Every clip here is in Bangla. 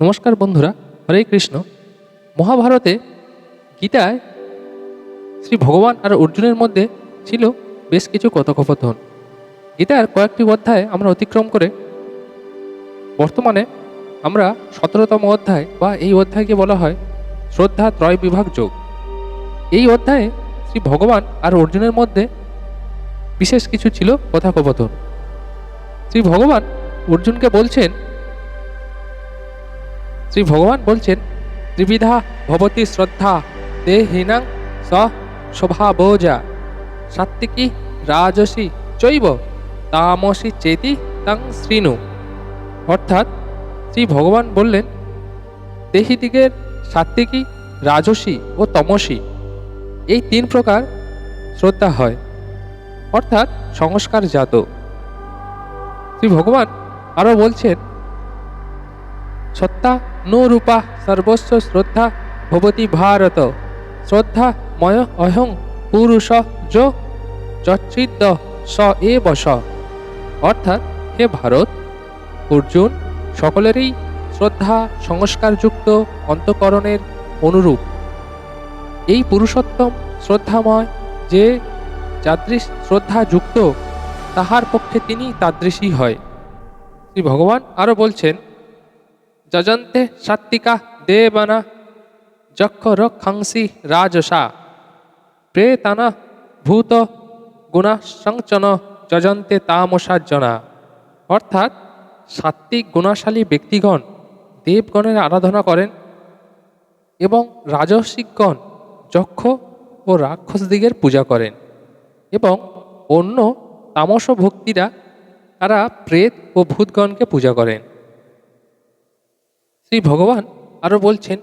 নমস্কার বন্ধুরা, হরে কৃষ্ণ। মহাভারতে গীতায় শ্রী ভগবান আর অর্জুনের মধ্যে ছিল বেশ কিছু কথোপকথন। গীতার কয়েকটি অধ্যায় আমরা অতিক্রম করে বর্তমানে আমরা সতেরোতম অধ্যায় বা এই অধ্যায়কে বলা হয় শ্রদ্ধা ত্রয় বিভাগ যোগ। এই অধ্যায়ে শ্রী ভগবান আর অর্জুনের মধ্যে বিশেষ কিছু ছিল কথোপকথন। শ্রী ভগবান অর্জুনকে বলছেন শ্রী ভগবান বলছেন, ত্রিবিধা ভবতি শ্রদ্ধা দেহীনাং স স্বভাবোজা সাত্বিকী রাজসী চৈব তামসী চেতি তাং শ্রীনু। অর্থাৎ শ্রী ভগবান বললেন, দেহিদিগের সাত্বিকী রাজসী ও তমসী, এই তিন প্রকার শ্রদ্ধা হয়, অর্থাৎ সংস্কার জাত শ্রী ভগবান আরও বলছেন সত্তা নো রূপা সর্বস্ব শ্রদ্ধা ভবতি ভারত। শ্রদ্ধা ময় অহং পুরুষ যো স এ বস। অর্থাৎ হে ভারত, অর্জুন, সকলেরই শ্রদ্ধা সংস্কারযুক্ত অন্তকরণের অনুরূপ। এই পুরুষোত্তম শ্রদ্ধাময় যে যাদৃশ শ্রদ্ধাযুক্ত, তাহার পক্ষে তিনি তাদৃশী হয়। শ্রী ভগবান আরও বলছেন যজন্তে সাত্বিকা দেবানা যক্ষ রক্ষাংসি রাজসা প্রেতানা ভূত গুণা সংচন যজন্তে তামসার্জনা অর্থাৎ সাত্বিক গুণাশালী ব্যক্তিগণ দেবগণের আরাধনা করেন এবং রাজসিকগণ যক্ষ ও রাক্ষসদিগের পূজা করেন এবং অন্য তামস ভক্তিরা তারা প্রেত ও ভূতগণকে পূজা করেন। শ্রী ভগবান আরও বলছেন,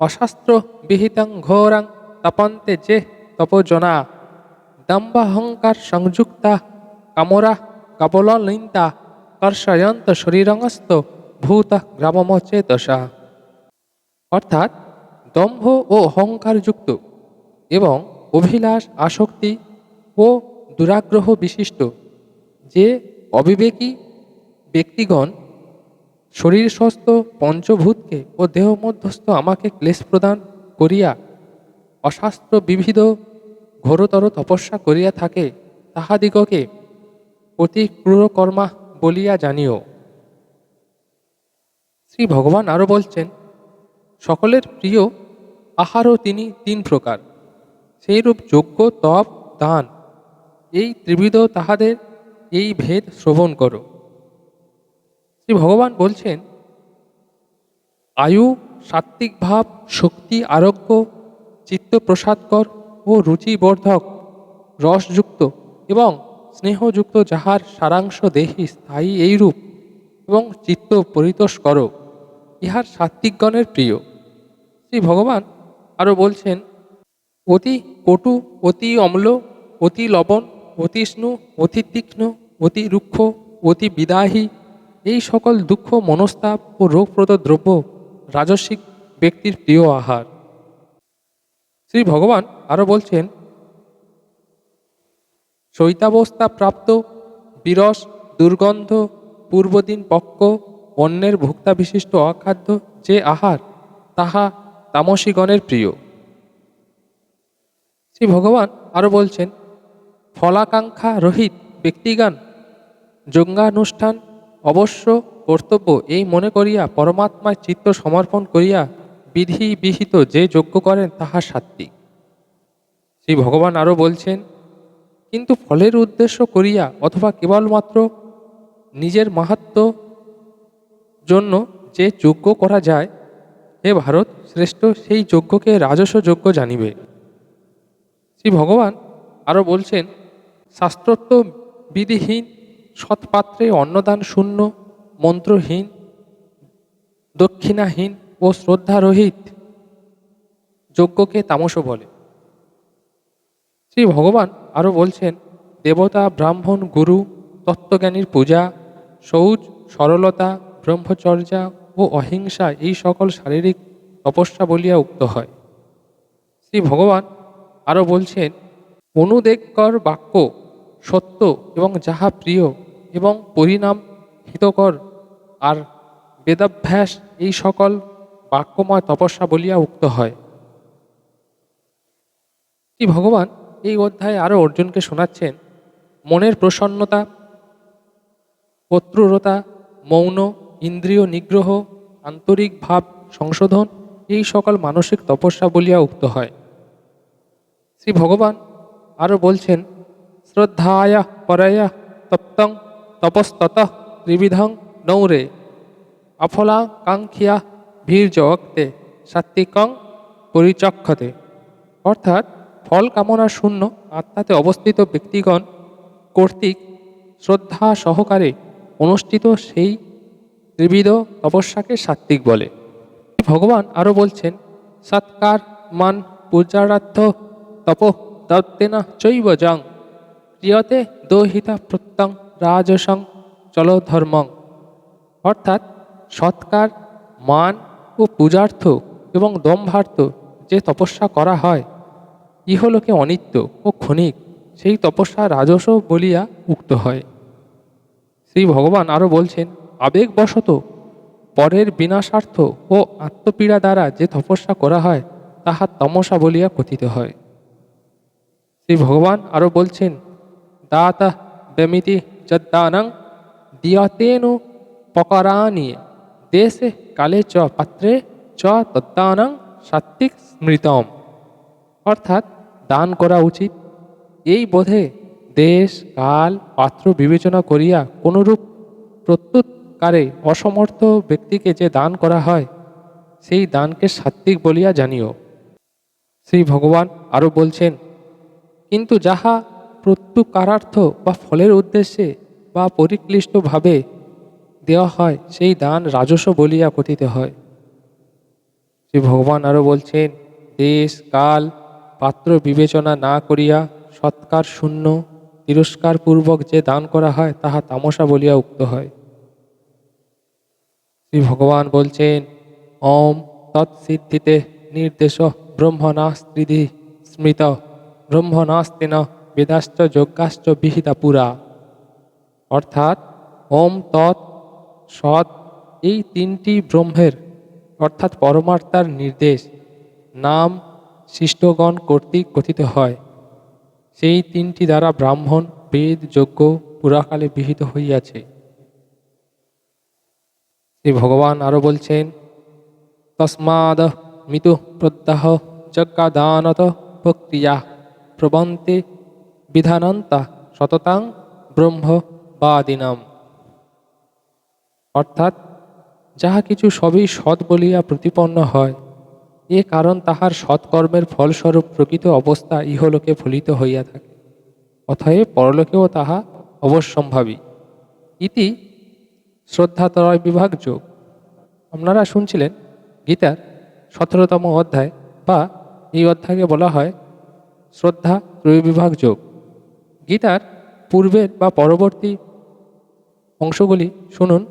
অশাস্ত্র বিহিতাং ঘোরাং তপন্তে যে তপজনা, দম্বাহংকার সংযুক্তা, কামরা কাবলিন্তা কর্ষয়ন্ত শরীরংস্ত ভূত গ্রামমচেতসা। অর্থাৎ দম্ভ ও অহংকারযুক্ত এবং অভিলাষ আসক্তি ও দুরাগ্রহ বিশিষ্ট যে অবিবেকী ব্যক্তিগণ শরীর স্বস্থ, পঞ্চভূতকে ও দেহ মধ্যস্থ আমাকে ক্লেশ প্রদান করিয়া অশাস্ত্র বিবিধ ঘোরতর তপস্যা করিয়া থাকে, তাহাদিগকে অতি ক্রূরকর্মা বলিয়া জানিও। শ্রী ভগবান আরও বলছেন, সকলের প্রিয় আহারও তিনি তিন প্রকার, সেইরূপ যোগ্য তপ, দান, এই ত্রিবিধ তাহাদের এই ভেদ শ্রবণ করো। শ্রী ভগবান বলছেন, আয়ু, সাত্ত্বিক ভাব, শক্তি, আরোগ্য চিত্ত প্রসাদকর ও রুচিবর্ধক, রসযুক্ত এবং স্নেহযুক্ত যাহার সারাংশ দেহি স্থায়ী এইরূপ এবং চিত্ত পরিতোষ কর, ইহার সাত্ত্বিকগণের প্রিয়। শ্রী ভগবান আরও বলছেন, অতি কটু, অতি অম্ল, অতি লবণ, অতি স্নু অতি তীক্ষ্ণ, অতি রুক্ষ, অতি বিদাহী এই সকল দুঃখ, মনস্তাপ ও রোগপ্রদ দ্রব্য রাজস্বিক ব্যক্তির প্রিয় আহার। শ্রী ভগবান আরও বলছেন, শৈতাবস্থা প্রাপ্ত বিরস, দুর্গন্ধ, পূর্বদিন পক্ক, অন্যের ভুক্তা বিশিষ্ট অখাদ্য যে আহার, তাহা তামসীগণের প্রিয়। শ্রী ভগবান আরও বলছেন, ফলাকাঙ্ক্ষা রহিত ব্যক্তিগান যজ্ঞানুষ্ঠান অবশ্য কর্তব্য এই মনে করিয়া পরমাত্মায় চিত্ত সমর্পণ করিয়া বিধি বিহিত যে যজ্ঞ করেন তাহা সাত্বিক শ্রী ভগবান আরও বলছেন, কিন্তু ফলের উদ্দেশ্য করিয়া অথবা কেবলমাত্র নিজের মাহাত্ম জন্য যে যজ্ঞ করা যায়, হে ভারত শ্রেষ্ঠ সেই যজ্ঞকে রাজস্ব যজ্ঞ জানিবে। শ্রী ভগবান আরও বলছেন, শাস্ত্রত্ব বিধিহীন সৎপাত্রে অন্নদান শূন্য, মন্ত্রহীন, দক্ষিণাহীন ও শ্রদ্ধারহিত। যজ্ঞকে তামস বলে। শ্রী ভগবান আরও বলছেন, দেবতা, ব্রাহ্মণ, গুরু, তত্ত্বজ্ঞানীর পূজা শৌচ সরলতা, ব্রহ্মচর্যা ও অহিংসা এই সকল শারীরিক তপস্যা বলিয়া উক্ত হয়। শ্রী ভগবান আরও বলছেন অনুদেগকর বাক্য সত্য এবং যাহা প্রিয় এবং পরিণাম হিতকর। আর বেদাভ্যাস এই সকল বাক্যময় তপস্যা বলিয়া উক্ত হয়। শ্রী ভগবান এই অধ্যায়ে আরও অর্জুনকে শোনাচ্ছেন, মনের প্রসন্নতা প্রত্যুরতা মৌন, ইন্দ্রিয় নিগ্রহ, আন্তরিক ভাব সংশোধন এই সকল মানসিক তপস্যা বলিয়া উক্ত হয়। শ্রী ভগবান আরও বলছেন, শ্রদ্ধায়া পরয়া তপ্তং তপস্তত ত্রিবিধং নৌরে। অফলা কাঙ্ক্ষিয়া ভীর্যক্তে সাত্বিকং পরিচক্ষতে। অর্থাৎ ফল কামনা শূন্য আত্মাতে অবস্থিত ব্যক্তিগণ কর্তৃক শ্রদ্ধা সহকারে অনুষ্ঠিত সেই ত্রিবিধ তপস্যাকে সাত্বিক বলে। ভগবান আরও বলছেন, সৎকার মান পূজারার্থ তপ দত্তেনা চৈব জং। ক্রিয়তে দোহিতা প্রত্যং রাজসং চলধর্মং। অর্থাৎ সৎকার, মান ও পূজার্থ এবং দম্ভার্থ যে তপস্যা করা হয়, ইহলোকে অনিত্য ও ক্ষণিক সেই তপস্যা রাজস বলিয়া উক্ত হয়। শ্রী ভগবান আরও বলছেন, আবেগবশত পরের বিনাশার্থ ও আত্মপীড়া দ্বারা যে তপস্যা করা হয়, তাহা তমসা বলিয়া কথিত হয়। শ্রী ভগবান আরও বলছেন, দাতা বেমিতি যদ্দানং দিয়তেনু পকরানি দেশে কালে চ পাত্রে চ তদ্দানং সাত্বিক স্মৃতম অর্থাৎ দান করা উচিত এই বোধে দেশ, কাল, পাত্র বিবেচনা করিয়া কোনরূপ প্রত্যুৎকারে অসমর্থ ব্যক্তিকে যে দান করা হয়, সেই দানকে সাত্বিক বলিয়া জানিও। শ্রী ভগবান আরও বলছেন, কিন্তু যাহা প্রত্যুকারার্থ বা ফলের উদ্দেশ্যে বা পরিক্লিষ্টভাবে দেওয়া হয়, সেই দান রাজস্ব বলিয়া কথিত হয়। শ্রী ভগবান আরও বলছেন, দেশ, কাল, পাত্র বিবেচনা না করিয়া সৎকার শূন্য, তিরস্কারপূর্বক যে দান করা হয়, তাহা তামসা বলিয়া উক্ত হয়। শ্রী ভগবান বলছেন, ওম তৎসিদ্ধিতে নির্দেশ ব্রহ্মণাস্ত্রিধি স্মৃত ব্রহ্মণাস্তিন বেদাশ্চ যজ্ঞাশ্চ বিহিতা পুরা। অর্থাৎ ওম, তৎ, সৎ এই তিনটি ব্রহ্মের অর্থাৎ পরমাত্মার নির্দেশ নাম শিষ্টগণ কর্তৃক কথিত হয়। সেই তিনটি দ্বারা ব্রাহ্মণ, বেদ, যজ্ঞ পুরাকালে বিহিত হইয়াছে। শ্রী ভগবান আরও বলছেন, তস্মাদ মিতু প্রত্যাহ যজ্ঞাদানত প্রক্রিয়া প্রবন্তে বিধানন্তা সততাং ব্রহ্মবাদিনাম অর্থাৎ যাহা কিছু সবই সৎ বলিয়া প্রতিপন্ন হয়, এ কারণ তাহার সৎকর্মের ফলস্বরূপ প্রকৃত অবস্থা ইহলোকে ফলিত হইয়া থাকে, অতএব পরলোকেও তাহা অবশ্যম্ভাবী। ইতি শ্রদ্ধাতরয় বিভাগ যোগ। আপনারা শুনছিলেন গীতার সতেরোতম অধ্যায় বা এই অধ্যায়কে বলা হয় শ্রদ্ধা ত্রয় বিভাগ যোগ। গীতার পূর্বের বা পরবর্তী অংশগুলি শুনুন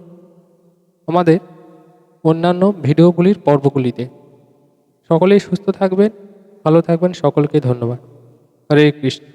আমাদের অন্যান্য ভিডিওগুলির পর্বগুলিতে। সকলেই সুস্থ থাকবেন, ভালো থাকবেন, সকলকে ধন্যবাদ। হরে কৃষ্ণ।